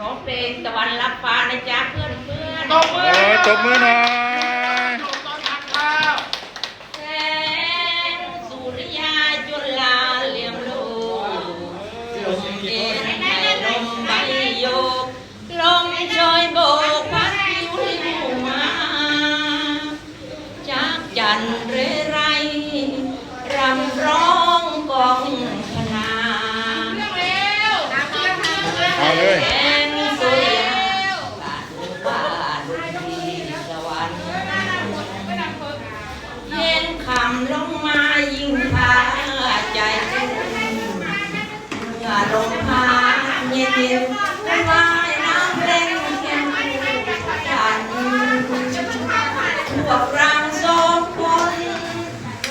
ร้องเพลงตะวันรับฟ้านะจ๊ะเพื่อนเพื่อนตบมือโอ้ยตบมือหน่อยตอนทักข้าวแสงสุริยาจุลาเลี่ยมโลกลมเย็นให้ลมใบโยกลมโชยโบกพัดผิวลิวมาจากจันทร์เรไรรำร้องกองคณา เอาเลย แสงสุริยาบานบานที่สวรรค์เย็นคำลงมายิ่งพาใจเต้นเมื่อลมพาเย็นเย็นๆว่ายน้ำเล่นเคียนกันพวกเราสองคน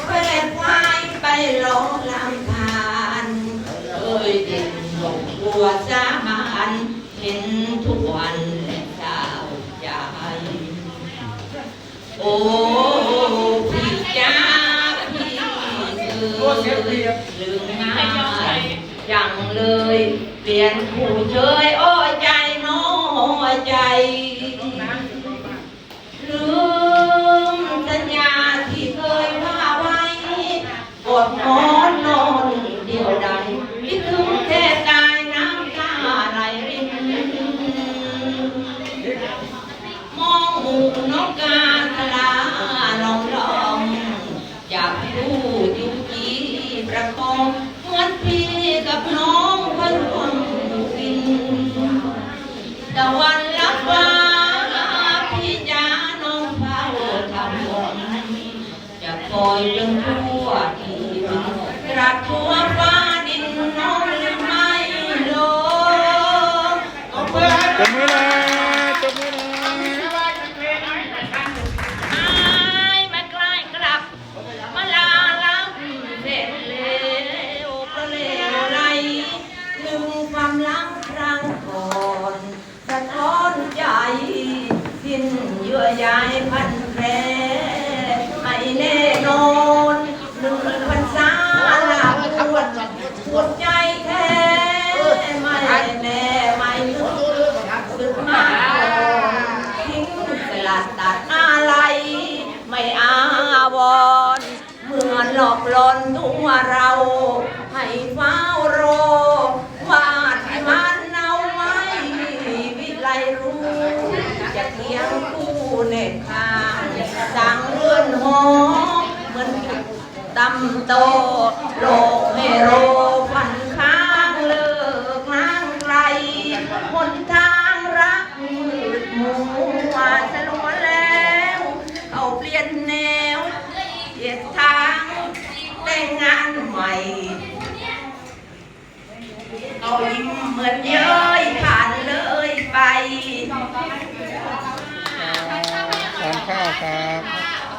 เวทวายไปหลงลำพานเอ้ยเด่นหลงบัวสามันเห็นทุกวันและเช้าใจโอ้ เอ๋ยลืมง่ายจังเลยเปลี่ยนผู้เชยโอ้ใจน้อยใจ ลืมสัญญาที่เคยว่าไว้อดนอนนอนเดียวใดคิดถึงแค่กายน้ำตาไหลรินมองหมูนกกาตลาลองลองจับ ประคองเหมือนพี่กับน้องพันรวมฟินตะวันลับฟ้าพี่จ๋าน้องเฝ้าทำมนจะคอย ยื่อใยพันแผลไม่แน่นอนหนึ่งพรรษาลาบวชปวดใจแท้ไม่แน่ไม่ลึกสึกมากทิ้งสลัดตัดอะไรไม่อาวรเหมือนหลอกหลอนตัวเราให้เฝ้ารอว่าที่มันเอาไว้วิไลรู้ จะเคียงคู่เน็ตทางสั่งเลื่อนหอเหมือนจุดตำโตโลกให้โรฟันข้างเลิกนางไกลหนทางรักมืดมัวสลัวแล้ว เอาเปลี่ยนแนวเปลี่ยนทางแต่งานใหม่เอายิ้มเหมือนเย้ยผ่านเลยไปทานข้าวครับ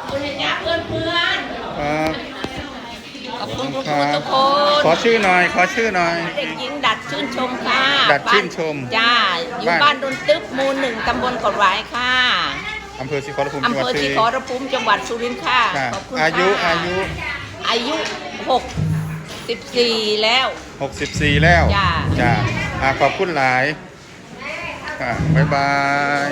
คุณจ้าเพื่อนเพื่อนครับ ขอบคุณคทุกรัทุบกคน ขอชื่อหน่อย ขอชื่อหน่อย เด็กหญิงดัดชื่นชมค่ะดัดชื่นชมบ้าจ้าอยู่บ้านบ้านดนตึ๊บหมู่หนึ่งตำบลกดหวายค่ะอำเภอศรีขอรภูมิจังอำหวัดเภอสุที่รินขอทร์รภูมิจังหวัดสุรินทร์ค่ะค่ะขอบคุณอายุค่ะอายุ อายุหกสิบสี่แล้ว 64 แล้วจ้าจ้าอ่าขอบคุณหลายค่ะบ๊ายบาย